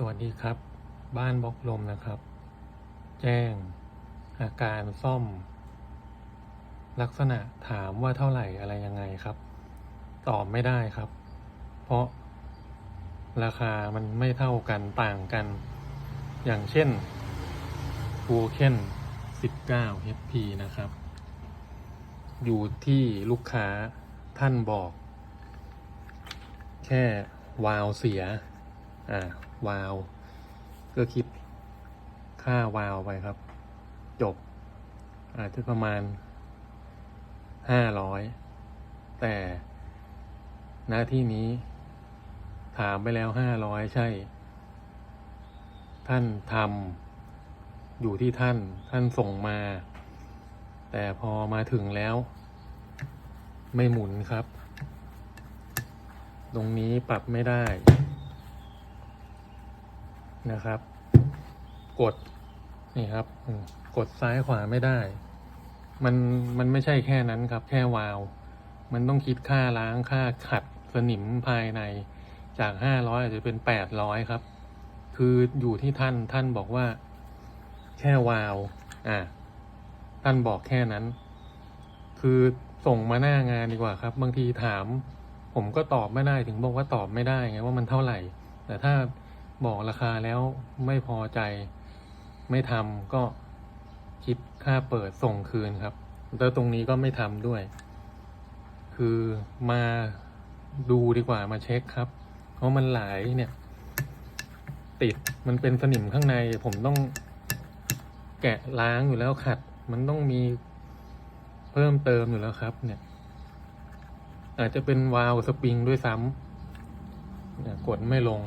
สวัสดีครับ บ้านบล็อกลมนะครับ แจ้ง อาการซ่อม ลักษณะถามว่าเท่าไหร่อะไรยังไงครับ ตอบไม่ได้ครับ เพราะราคามันไม่เท่ากันต่างกัน อย่างเช่น w o k e n 19 HP นะครับ อยู่ที่ลูกค้าท่านบอก แค่วาล์วเสียอ่า วาล์วก็คิดค่าวาล์วไปครับ จบ อาจจะประมาณห้าร้อยแต่หน้าที่นี้ถามไปแล้วห้าร้อยใช่ ท่านทำอยู่ที่ท่านท่านส่งมา แต่พอมาถึงแล้ว ไม่หมุนครับ ตรงนี้ปรับไม่ได้ นะครับ กดนี่ครับกดซ้ายขวาไม่ได้ มันมันไม่ใช่แค่นั้นครับ แค่วาล์วมันต้องคิดค่าล้างค่าขัดสนิมภายในจากห้าร้อยอาจจะเป็นแปดร้อยครับ คืออยู่ที่ท่านท่านบอกว่า แค่วาล์วอ่าท่านบอกแค่นั้น คือส่งมาหน้างานดีกว่าครับ บางทีถาม ผมก็ตอบไม่ได้ถึงบอกว่าตอบไม่ได้ไงว่ามันเท่าไหร่ แต่ถ้า บอกราคาแล้วไม่พอใจไม่ทำก็คิดค่าเปิดส่งคืนครับ แล้วตรงนี้ก็ไม่ทำด้วย คือมาดูดีกว่ามาเช็คครับ เพราะมันหลายเนี่ย ติดมันเป็นสนิมข้างในผมต้องแกะล้างอยู่แล้วขัด มันต้องมีเพิ่มเติมอยู่แล้วครับ เนี่ย อาจจะเป็นวาล์วสปริงด้วยซ้ำกดไม่ลง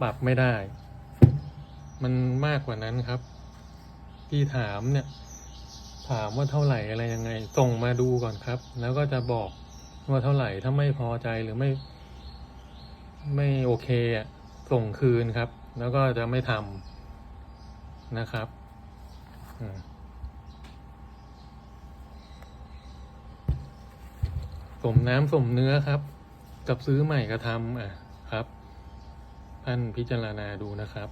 ปรับไม่ได้ มันมากกว่านั้นครับ ที่ถามเนี่ย ถามว่าเท่าไหร่อะไรยังไง ส่งมาดูก่อนครับ แล้วก็จะบอกว่าเท่าไหร่ถ้าไม่พอใจหรือไม่ ไม่โอเคอะส่งคืนครับ แล้วก็จะไม่ทำนะครับอืมสมน้ำสมเนื้อครับ กับซื้อใหม่กระทำอะครับ ท่านพิจารณาดูนะครับ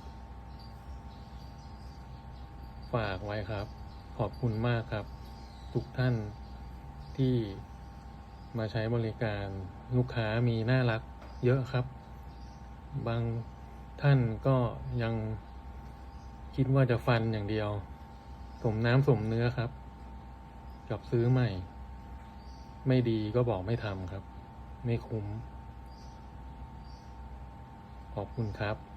ฝากไว้ครับ ขอบคุณมากครับ ทุกท่านที่มาใช้บริการลูกค้ามีน่ารักเยอะครับ บางท่านก็ยังคิดว่าจะฟันอย่างเดียว สมน้ำสมเนื้อครับกับซื้อใหม่ ไม่ดีก็บอกไม่ทำครับ ไม่คุ้ม ขอบคุณครับ